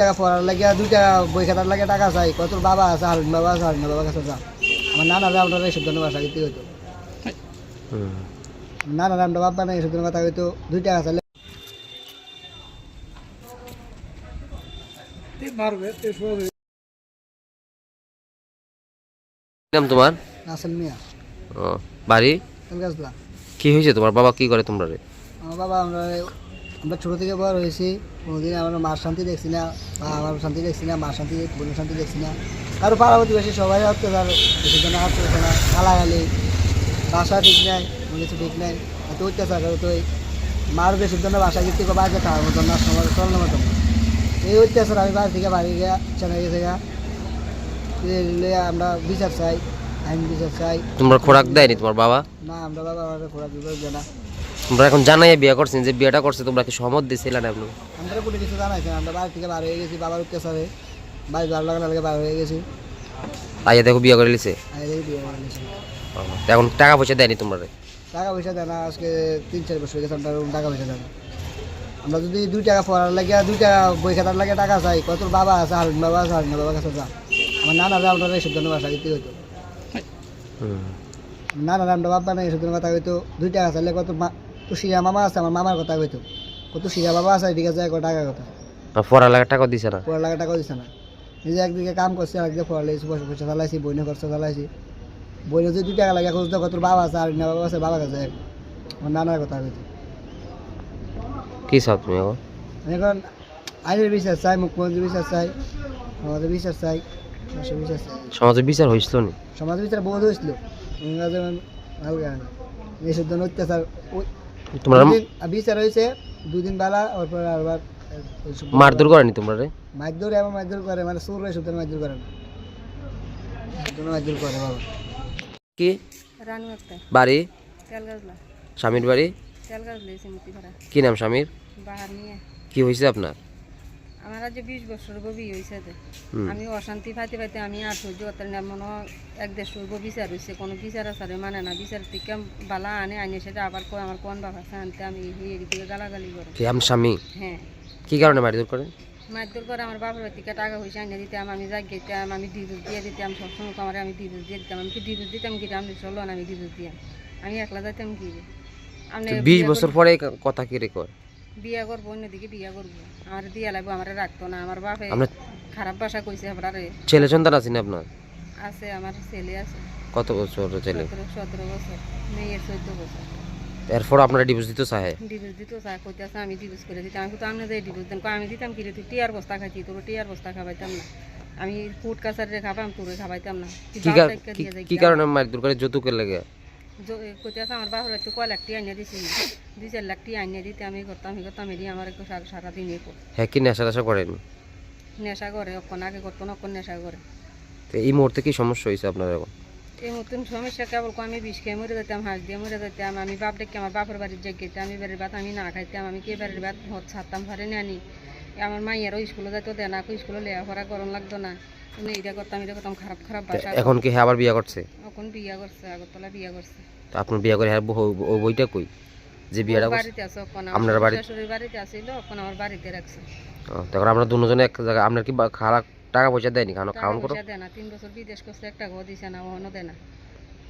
টাকা পড়ার লাগে দুই টাকা বই খাতার লাগে টাকা চাই। কত বাবা আছে হারুন বাবা আছে হারুন বাবা কাছে যা। আমার নানা এইসব ধরনের ভাষা কিন্তু হইতো। নানা রামটা বাবা না এইসব ধরনের কথা হইতো দুই টাকা চাইলে। কি নাম তোমার? আসল মিয়া। ও, বাড়ি? কি হয়েছে তোমার? বাবা কি করে তোমরা রে? আমার বাবা আমরা আমরা ছোটো থেকে বড় হয়েছি কোনোদিন আমরা মার শান্তি দেখছি না বা আমার শান্তি দেখছি না মার শান্তি বোনের শান্তি দেখছি না। কারও পাড়া প্রতিবেশী সবাই হচ্ছে তার কিছু জন হাত করছে না খালাগালি বাসা ঠিক নাই কোনো কিছু ঠিক নাই এত অত্যাচার করে তো মার বেশি জন্য বাসা গিয়ে থেকে বাইরে খাওয়ার মতন না সময় চলানোর মতন এই অত্যাচার আমি বাড়ি থেকে বাড়ি গিয়ে চেনা গেছে গা আমরা বিচার চাই আইন বিচার চাই। তোমরা খোরাক দেয়নি তোমার বাবা? না আমরা বাবা আমাদের খোরাক বিভাগ জানা তোমরা এখন জানাই বিয়ে করছেন যে বিয়েটা করছে তোমরা কি সহমত দিয়েছিলে না আপনি আমরা কোনো কিছু না। আমরা বাড়ি থেকে বার হয়ে গেছি বাবার অত্যাচারে। বাড়ি ভালো লাগা লাগে বার হয়ে গেছি। আইয়া দেখো বিয়ে করে লিছে? এখন টাকা পয়সা দেয়নি তোমরা? টাকা পয়সা দেয় না আজকে তিন চার বছর গেছে আমরা টাকা পয়সা দেনা আমরা যদি দুই টাকা পড়ার লাগে দুই টাকা বই খাতার লাগে টাকা চাই কত বাবা আছে হারুন বাবা আছে হারুন বাবা কাছে যা। আমার নানা রামটা এইসব ধরনের ভাষা কিন্তু হইতো। হুম। নানা রামটা বাবা না এইসব ধরনের কথা হইতো দুই টাকা চাইলে কত তো শিরা মামা আছে আমার মামার কথা হইতো কত শিরা বাবা আছে এদিকে যায় টাকা কথা। পড়া লাগা টাকা দিছে না? পড়া লাগা টাকা দিচ্ছে না। নিজে একদিকে কাম করছে একদিকে পড়া লেগেছি পয়সা পয়সা চালাইছি বইনে খরচা চালাইছি বইনে যদি টাকা লাগে খুঁজ তো কত বাবা আছে আর না বাবা আছে বাবা কাছে আমার নানার কথা হইতো কি চাও তুমি এখন আইনের বিচার চাই মুখ্যমন্ত্রী বিচার চাই সমাজের বিচার চাই দেশের বিচার চাই। সমাজে বিচার হয়েছিল নি? সমাজের বিচার বহুত হয়েছিল হালকা এইসব জন্য অত্যাচার তোমরা বিচার হয়েছে দুদিন বেলা আবার মারধর করেনি তোমরা রে? মারধর এবং মারধর করে মানে সুর রে সুতরাং মারধর করে। না মারধর করে বাবা। কি? রানু একটা। বাড়ি? স্বামীর বাড়ি? কি নাম স্বামীর? বাহার নিয়ে। কি হয়েছে আপনার? আমার আজ বিশ বছর গবি হয়েছে। আমি অশান্তি পাইতে পাইতে আমি আর সহ্য করতে না। মনে এক দেড় সর্ব বিচার হয়েছে কোনো বিচার আসারে মানে না। বিচার থেকে বালা আনে আনে সেটা আবার কয় আমার কোন বাবা আনতে আমি এই গালাগালি করে। স্বামী? হ্যাঁ। কি কারণে মারধর করেন মারধর করে আমার বাবার থেকে টাকা পয়সা আনিয়ে দিতাম আমি যাই গেতাম আমি ডিভোর্স দিয়ে দিতাম সবসময় তো আমার আমি ডিভোর্স দিয়ে দিতাম। আমি কি ডিভোর্স দিতাম কি আমি চলো না আমি ডিভোর্স দিয়ে আমি একলা যাইতাম কি আপনি বিশ বছর পরে কথা কি রে কয়? বিয়া করব অন্যদিকে বিয়া করব। আমার দিয়া লাগবো আমার রাখতো না। আমার বাপে আপনার খারাপ ভাষা কইছে আপনারে। ছেলে সন্তান আছে না আপনার? আছে আমার ছেলে আছে। কত বছর ছেলে? সতেরো বছর। মেয়ের চোদ্দ বছর। এরপর আপনারা ডিভোর্স দিতে চায় ডিভোর্স দিত চাই কইতেছে আমি ডিভোর্স করে দিতাম। আমি তো আমি যাই ডিভোর্স দেন আমি দিতাম কি রে? তুই টিয়ার বস্তা খাইছি তোর টিয়ার বস্তা খাবাইতাম না। আমি ফুট কাছারে খাবাম তোরে খাবাইতাম না। কি কারণে মারধর করে যৌতুকের লাগে? কইতেছে আমার বাপের তুই কয় লাখ টিয়া আনিয়ে দিছি দুই চার লাখ টিয়া আনিয়ে দিতে আমি করতাম আমি করতাম এটি আমার একটু সারা সারাদিন এ হ্যাঁ কি নেশা টেশা করেন নেশা করে অক্ষণ আগে করতো না অক্ষণ নেশা করে তো এই মুহূর্তে কি সমস্যা হয়েছে আপনার এখন এই নতুন সমস্যা কেবল আমি বিষ খেয়ে মরে যেতাম হাঁস দিয়ে মরে যেতাম আমি বাপ ডেকে আমার বাপের বাড়ির যে গেতাম আমি বাড়ির ভাত আমি না খাইতাম আমি কে বাড়ির ভাত ছাড়তাম পারে না আনি আমার মাইয়ারও স্কুলে যাইতো দেয় না স্কুলে লেখাপড়া গরম লাগতো না। আমি এটা করতাম এটা করতাম খারাপ খারাপ বাসা। এখন কি হ্যাঁ আবার বিয়ে করছে? এখন বিয়া করছে আগরতলা বিয়া করছে। তো আপনার বিয়ে করে হ্যাঁ ও বইটা কই? যে বিয়েটা বাড়িতে আছে ওখানে আপনার বাড়ি- শাশুড়ির বাড়িতে আসিল ওখানে আমার বাড়িতে রাখছে। তখন আমরা দুজনে এক জায়গায় আপনার কি খাওয়া টাকা পয়সা দেয়নি? খাওয়ানো খাওয়ান করো। দেয় না তিন বছর বিদেশ করছে একটা ঘর দিছে না ওখানে দেয় না।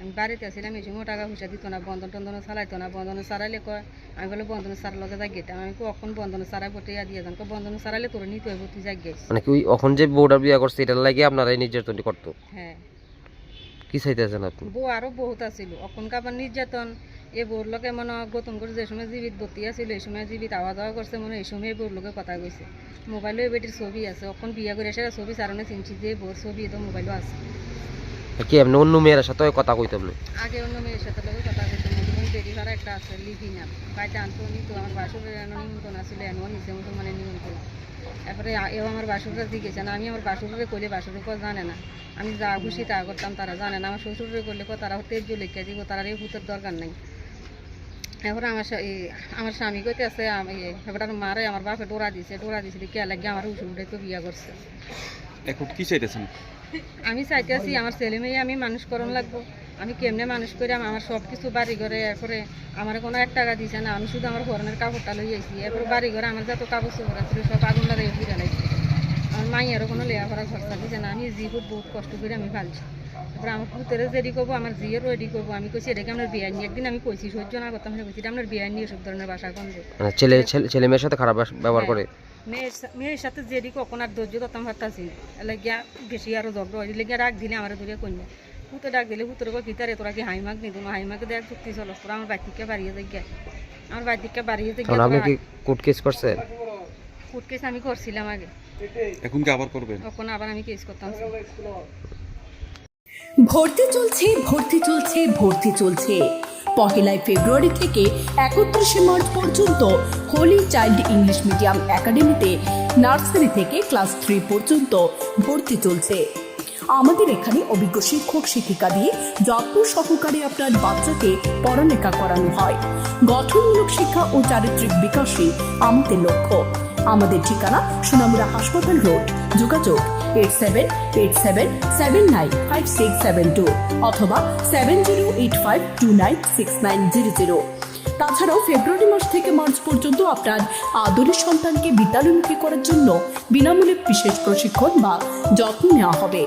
আমি বাড়িতে আসছিলাম এই সময় টাকা পয়সা দিত না বন্ধন টন্ধন চালাইতো না বন্ধন চালাইলে কয় আমি বলে বন্ধন সার লগে যাই গেতাম আমি কখন বন্ধন সারাই পটিয়া দিয়ে যান। বন্ধন সারাইলে তোর নিতে হইব তুই যাই গেছ মানে কি এখন যে বউটা বিয়ে করছে এটার লাগে আপনারা এই নির্যাতনটি করতো? হ্যাঁ। কি চাইতেছেন আপনি? বউ আরও বহুত আছিল। অখন কাবার নির্যাতন এই বউর লগে মনে গতম করে যে সময় জীবিত বতি আছিল এই সময় জীবিত আওয়া যাওয়া করছে মনে এই সময় বউর লগে কথা কইছে। মোবাইলেও এই বেটির ছবি আছে অখন বিয়া করে এসে ছবি সারণে চিনছি যে বউর ছবি তো মোবাইলও আছে। কি এমনি অন্য মেয়ের সাথে কথা কইতো আপনি আগে অন্য মেয়ের সাথে লোকের কথা বলতে মধুবন বেরি ভাড়া একটা আছে লিভিনা বাড়িতে আনতো নি তো আমার বাসুরের নিমন্ত্রণ আসলে এনো নিচে মুসলমানের নিমন্ত্রণ এরপরে আ- এও আমার বাসুররা দিকেছে না আমি আমার বাসুরে কইলে বাসুরে কো জানে না। আমি যা খুশি তা করতাম তারা জানে না। আমার শ্বশুরে করলে কো তারা তেজ লিখে দিব তারা এই ভূতের দরকার নাই। এরপরে আমার আমার স্বামী কইতে আছে এবার মারে আমার বাপে ডোরা দিছে ডোরা দিছে কে লাগে আমার উসুরে তো বিয়া করছে। এখন কি চাইতেছেন? আমি চাইতে আছি আমার ছেলে মেয়ে আমি মানুষ করণ লাগবো। আমি কেমনে মানুষ করে? আমার সব কিছু বাড়ি ঘরে এরপরে আমার কোনো এক টাকা দিছে না। আমি শুধু আমার ঘরের কাপড়টা লই আইছি। এরপরে বাড়ি ঘরে আমার যত কাপড় চোপড় আছে সব আগুন লাগাই ফিরে লাগছে মাইয়ারও কোনো লেখাপড়া খরচা দিচ্ছে না। আমি জি খুব বহুত কষ্ট করে আমি পালছি তারপরে আমার পুতেরও রেডি করব আমার জিয়েরও রেডি করব। আমি কইছি এটাকে আপনার বিয়ে নিয়ে একদিন আমি কইছি সহ্য না করতাম কইছি এটা আপনার বিয়ে নিয়ে সব ধরনের বাসা কোন মানে ছেলে ছেলে- ছেলে মেয়ের সাথে খারাপ ব্যবহার করে? মেয়ের সাথে যেদি কখন আর ধৈর্য ধরতাম পারতাছি লাগিয়া বেশি আরও ঝগড়া হয় লেগে রাগ দিলে আমার দূরে কন্যা পুতে ডাক দিলে পুতরে কো কিতারে তোরা কি হাইমাক নি তোমার হাইমাকে দেখ চুক্তি চলস তোরা আমার বাড়িতে বাড়িয়ে যাই গিয়া। আমার বাড়িতে বাড়িয়ে তখন আপনি কি কোর্ট কেস করছেন ফুট কেস আমি করছিলাম আগে। এখন কি আবার করবেন তখন আবার আমি কেস করতাম ভর্তি চলছে ভর্তি চলছে ভর্তি চলছে। পহেলাই ফেব্রুয়ারি থেকে একত্রিশে মার্চ পর্যন্ত হোলি চাইল্ড ইংলিশ মিডিয়াম একাডেমিতে নার্সারি থেকে ক্লাস থ্রি পর্যন্ত ভর্তি চলছে। আমাদের এখানে অভিজ্ঞ শিক্ষক, শিক্ষিকা দিয়ে যত্ন সহকারে আপনার বাচ্চাকে পড়ালেখা করানো হয়, গঠনমূলক শিক্ষা ও চারিত্রিক বিকাশই আমাদের লক্ষ্য। আমাদের ঠিকানা সুনামুরা হাসপাতাল রোড, যোগাযোগ eight seven eight seven seven nine five six seven two অথবা seven zero eight five two nine six nine zero zero তাছাড়াও ফেব্রুয়ারি মাস থেকে মার্চ পর্যন্ত আপনার আদরের সন্তানকে বিদ্যালয়মুখী করার জন্য বিনামূল্যে বিশেষ প্রশিক্ষণ বা যত্ন নেওয়া হবে।